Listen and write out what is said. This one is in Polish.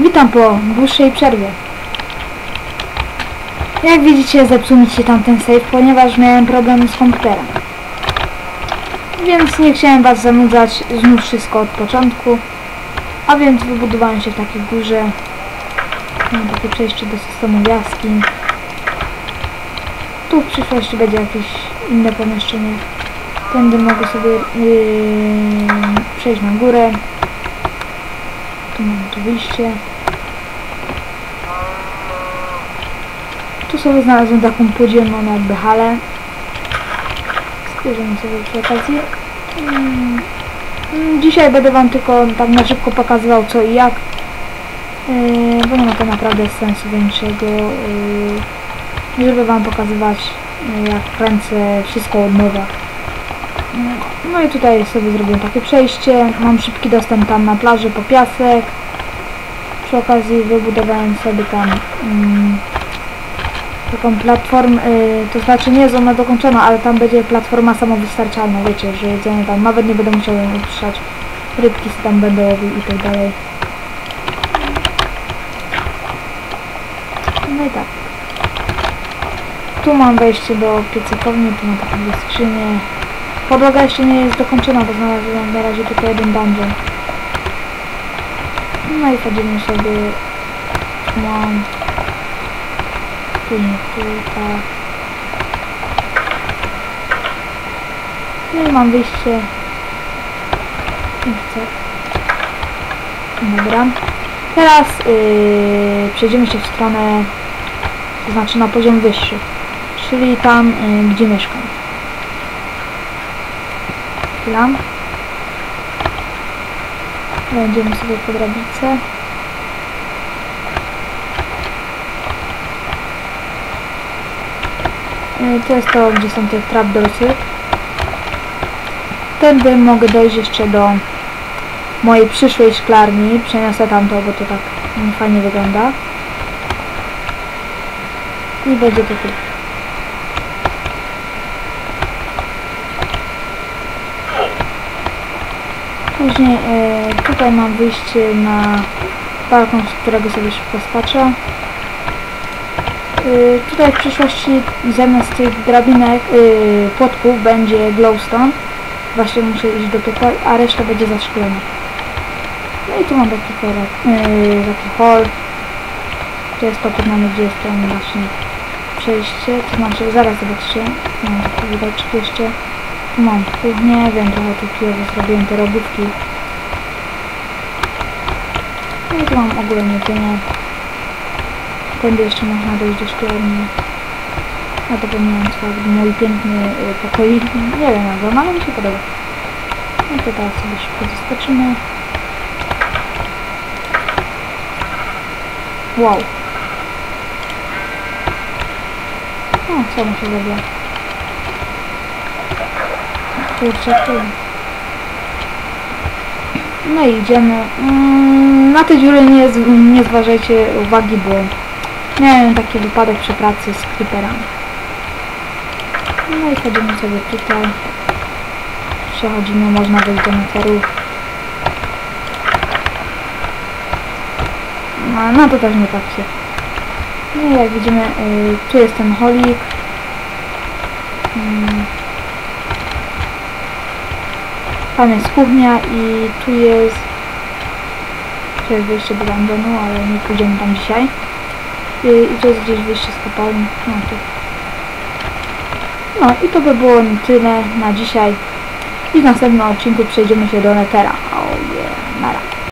Witam po dłuższej przerwie. Jak widzicie zepsuł mi się tamten save, ponieważ miałem problem z komputerem. Więc nie chciałem was zanudzać znów wszystko od początku. A więc wybudowałem się w takiej górze. Mam takie przejście do systemu jaskiń. Tu w przyszłości będzie jakieś inne pomieszczenie. Tędy mogę sobie yy, przejść na górę. Tu mam tu wyjście. Tu sobie znalazłem taką podziemną jakby halę. Spojrzymy sobie przy okazji. Mm, Dzisiaj będę wam tylko tak na szybko pokazywał co i jak. Yy, bo nie ma to naprawdę sensu większego. Yy, żeby wam pokazywać yy, jak kręcę wszystko od nowa. No i tutaj sobie zrobiłem takie przejście. Mam szybki dostęp tam na plaży po piasek. Przy okazji wybudowałem sobie tam mm, taką platformę, y, to znaczy nie jest ona dokończona, ale tam będzie platforma samowystarczalna, wiecie, że jedzenie tam nawet nie będę musiał ją utrzymać. Rybki sobie tam będę łowił i tak dalej. No i tak. Tu mam wejście do piecykowni, tu mam taką dwie skrzynie. Podłoga jeszcze nie jest dokończona, bo znalazłem na razie tylko jeden dungeon. No i wchodzimy sobie. Mam. Tu nie, tu, tak. No i mam wyjście. Nie chcę. Dobra. Teraz yy, przejdziemy się w stronę, to znaczy na poziom wyższy, czyli tam, yy, gdzie mieszkam. Chwila. Wejdziemy sobie po drabince. To jest to, gdzie są te trapdoorsy. Tędy mogę dojść jeszcze do mojej przyszłej szklarni. Przeniosę tam to, bo to tak fajnie wygląda. I będzie to tu. Później e, tutaj mam wyjście na balkon, z którego sobie szybko skaczę. E, tutaj w przyszłości zamiast tych drabinek, e, płotków będzie glowstone. Właśnie muszę iść do piekła, a reszta będzie zaszklona. No i tu mam taki korek, taki hall. To jest to podnamy, gdzie jest ten właśnie przejście, to znaczy zaraz zobaczcie, mam takie widoczki jeszcze. Mam kuchnię, wiem trochę tu kijowo zrobiłem te robótki. No i tu mam ogólnie jedzenie. Tędy jeszcze można dojść do szklarni. A to pomijam co, mój piękny y, pokoik. Nie wiem jak wam, ale mi się podoba. No to teraz sobie szybko zaskoczymy. Wow. O, co mu się zrobiło? Kurczę, tu. No i idziemy. Mm, na te dziury nie, nie zważajcie uwagi, bo miałem taki wypadek przy pracy z creeperami. No i chodzimy sobie tutaj. Przechodzimy, można wejść do meterów. No, no to też nie patrzcie. No i jak widzimy, y, tu jest ten holik. Mm. Tam jest kuchnia i tu jest... Tu jest wyjście do dungeonu, ale nie pójdziemy tam dzisiaj. Y, I to jest gdzieś wyjście z kopalni. No, tu. no i to by było na tyle na dzisiaj. I w następnym odcinku przejdziemy się do Netera. Oh yeah, nara.